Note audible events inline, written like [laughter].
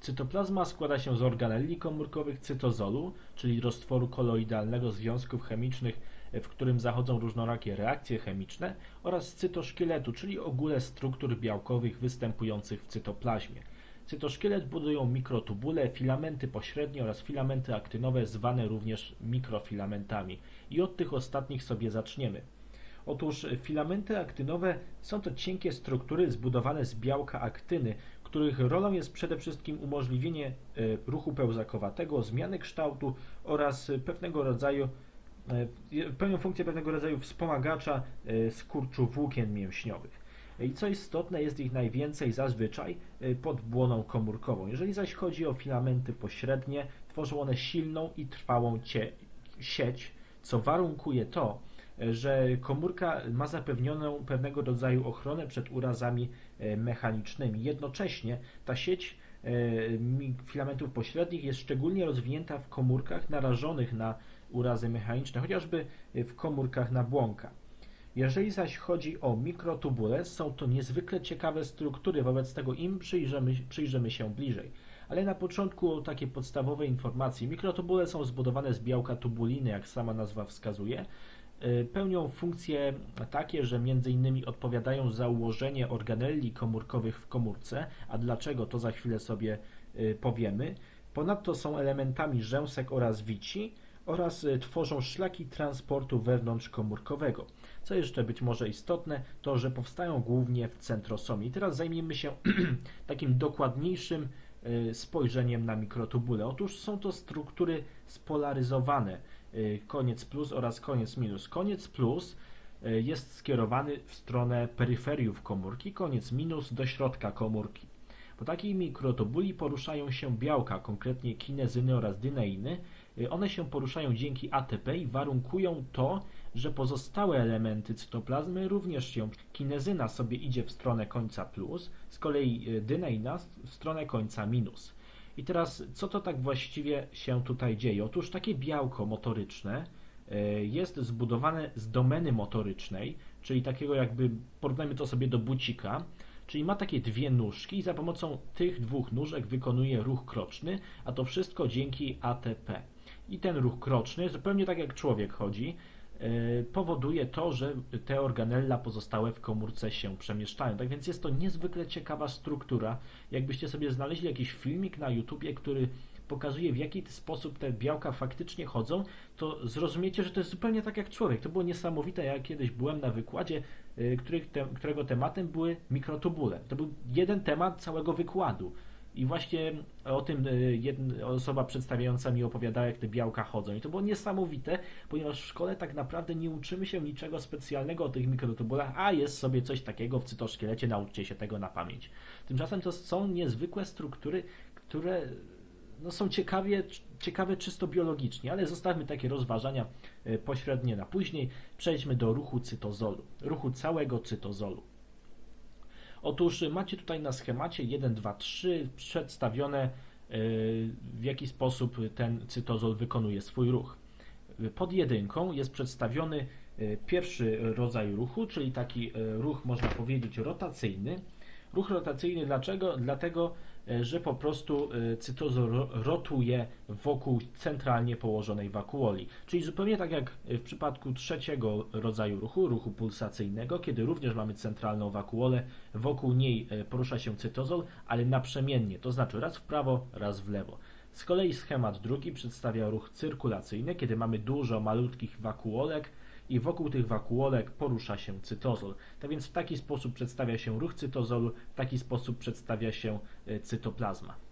Cytoplazma składa się z organelli komórkowych cytozolu, czyli roztworu koloidalnego związków chemicznych, w którym zachodzą różnorakie reakcje chemiczne, oraz cytoszkieletu, czyli ogóle struktur białkowych występujących w cytoplazmie. Cytoszkielet budują mikrotubule, filamenty pośrednie oraz filamenty aktynowe, zwane również mikrofilamentami. I od tych ostatnich sobie zaczniemy. Otóż filamenty aktynowe są to cienkie struktury zbudowane z białka aktyny, których rolą jest przede wszystkim umożliwienie e, ruchu pełzakowatego, zmiany kształtu oraz pewnego rodzaju e, pełnią funkcję pewnego rodzaju wspomagacza e, skurczu włókien mięśniowych. I co istotne, jest ich najwięcej zazwyczaj pod błoną komórkową. Jeżeli zaś chodzi o filamenty pośrednie, tworzą one silną i trwałą sieć, co warunkuje to, że komórka ma zapewnioną pewnego rodzaju ochronę przed urazami e, mechanicznymi. Jednocześnie ta sieć e, filamentów pośrednich jest szczególnie rozwinięta w komórkach narażonych na urazy mechaniczne, chociażby w komórkach nabłonka. Jeżeli zaś chodzi o mikrotubule, są to niezwykle ciekawe struktury, wobec tego im przyjrzymy, przyjrzymy się bliżej. Ale na początku takie podstawowe informacje. Mikrotubule są zbudowane z białka tubuliny, jak sama nazwa wskazuje, pełnią funkcje takie, że innymi odpowiadają za ułożenie organelli komórkowych w komórce, a dlaczego to za chwilę sobie y, powiemy. Ponadto są elementami rzęsek oraz wici oraz y, tworzą szlaki transportu wewnątrzkomórkowego. Co jeszcze być może istotne, to że powstają głównie w centrosomie. I teraz zajmiemy się [clears throat] takim dokładniejszym spojrzeniem na mikrotubule. Otóż są to struktury spolaryzowane Y, koniec plus oraz koniec minus. Koniec plus y, jest skierowany w stronę peryferiów komórki, koniec minus do środka komórki. Po takiej mikrotubuli poruszają się białka, konkretnie kinezyny oraz dyneiny. Y, one się poruszają dzięki ATP i warunkują to, że pozostałe elementy cytoplazmy również się. Kinezyna sobie idzie w stronę końca plus, z kolei dyneina w stronę końca minus. I teraz, co to tak właściwie się tutaj dzieje? Otóż takie białko motoryczne e, jest zbudowane z domeny motorycznej, czyli takiego jakby, porównajmy to sobie do bucika, czyli ma takie dwie nóżki i za pomocą tych dwóch nóżek wykonuje ruch kroczny, a to wszystko dzięki ATP. I ten ruch kroczny, zupełnie tak jak człowiek chodzi, powoduje to, że te organella pozostałe w komórce się przemieszczają. Tak więc jest to niezwykle ciekawa struktura. Jakbyście sobie znaleźli jakiś filmik na YouTubie, który pokazuje w jaki sposób te białka faktycznie chodzą, to zrozumiecie, że to jest zupełnie tak jak człowiek. To było niesamowite. Ja kiedyś byłem na wykładzie, e, którego tematem były mikrotubule. To był jeden temat całego wykładu. I właśnie o tym e, jedna osoba przedstawiająca mi opowiadała, jak te białka chodzą. I to było niesamowite, ponieważ w szkole tak naprawdę nie uczymy się niczego specjalnego o tych mikrotubulach, a jest sobie coś takiego w cytoszkielecie, nauczcie się tego na pamięć. Tymczasem to są niezwykłe struktury, które no, są ciekawie, ciekawe czysto biologicznie, ale zostawmy takie rozważania e, pośrednie na później. Przejdźmy do ruchu cytozolu, ruchu całego cytozolu. Otóż macie tutaj na schemacie 1, 2, 3 przedstawione y, w jaki sposób ten cytozol wykonuje swój ruch. Pod jedynką jest przedstawiony y, pierwszy rodzaj ruchu, czyli taki y, ruch można powiedzieć rotacyjny. Ruch rotacyjny dlaczego? Dlatego, E, że po prostu e, cytozol rotuje wokół centralnie położonej wakuoli. Czyli zupełnie tak jak w przypadku trzeciego rodzaju ruchu, ruchu pulsacyjnego, kiedy również mamy centralną wakuolę, wokół niej e, porusza się cytozol, ale naprzemiennie, to znaczy raz w prawo, raz w lewo. Z kolei schemat drugi przedstawia ruch cyrkulacyjny, kiedy mamy dużo malutkich wakuolek, i wokół tych wakuolek porusza się cytozol. Tak więc w taki sposób przedstawia się ruch cytozolu, w taki sposób przedstawia się e, cytoplazma.